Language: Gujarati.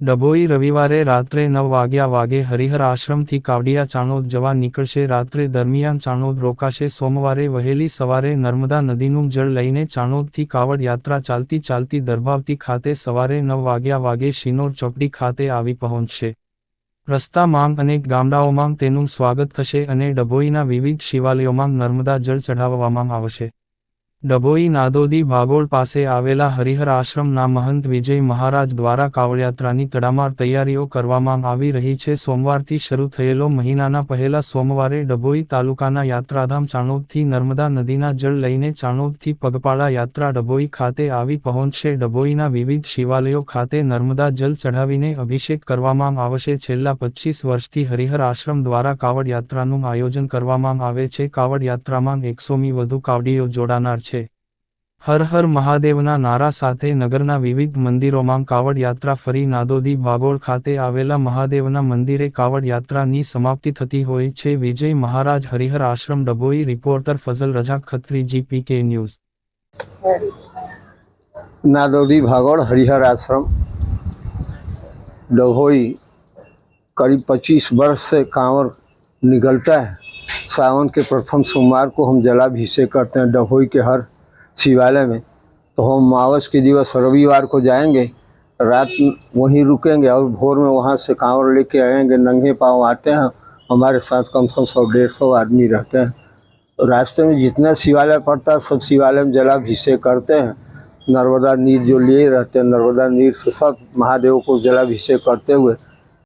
ડભોઈ રવિવારે રાત્રે નવ વાગ્યા વાગે હરિહર આશ્રમથી કાવડિયા ચાણોદ જવા નીકળશે. રાત્રે દરમિયાન ચાણોદ રોકાશે. સોમવારે વહેલી સવારે નર્મદા નદીનું જળ લઈને ચાણોદથી કાવડ યાત્રા ચાલતી ચાલતી દરભાવતી ખાતે સવારે નવ વાગ્યા વાગે શિનોર ચોકડી ખાતે આવી પહોંચશે. રસ્તામાં અનેક ગામડાઓમાં તેનું સ્વાગત થશે અને ડભોઈના વિવિધ શિવાલયોમાં નર્મદા જળ ચઢાવવામાં આવશે. ડભોઈ નાદોદી ભાગોળ પાસે આવેલા હરિહર આશ્રમના મહંત વિજય મહારાજ દ્વારા કાવડયાત્રાની તડામાર તૈયારીઓ કરવામાં આવી રહી છે. સોમવારથી શરૂ થયેલો મહિનાના પહેલા સોમવારે ડભોઈ તાલુકાના યાત્રાધામ ચાણોદથી નર્મદા નદીના જળ લઈને ચાણોદથી પગપાળા યાત્રા ડભોઈ ખાતે આવી પહોંચશે. ડભોઈના વિવિધ શિવાલયો ખાતે નર્મદા જલ ચઢાવીને અભિષેક કરવામાં આવશે. છેલ્લા પચીસ વર્ષથી હરિહર આશ્રમ દ્વારા કાવડ યાત્રાનું આયોજન કરવામાં આવે છે. કાવડ યાત્રામાં એકસોમી વધુ કાવડીઓ જોડાનાર છે. હર હર મહાદેવના નારા સાથે નગરના વિવિધ મંદિરોમાં કાવડ યાત્રા ફરી નાદોદી ભાગોળ ખાતે આવેલા મહાદેવના મંદિરે કાવડ યાત્રાની સમાપ્તિ થતી હોય છે Vijay Maharaj Harihar Ashram Dabhoi reporter Fazal Raja Khatri GPK news नादौदी भागौड़ Harihar आश्रम डभोई करीब 25 वर्ष से कांवर निकलता है सावन के प्रथम सोमवार को हम जलाभिषेक करते हैं डभोई के हर शिवालय में तो हम मावस के दिवस रविवार को जाएँगे, रात वहीं रुकेंगे और भोर में वहाँ से कांवर लेके आएँगे, नंगे पाँव आते हैं, हमारे साथ कम से कम सौ, डेढ़ सौ आदमी रहते हैं। रास्ते में जितना शिवालय पड़ता है, सब शिवालय में जलाभिषेक करते हैं। नर्मदा नीर जो लिए रहते हैं, नर्मदा नीर से सब महादेव को जलाभिषेक करते हुए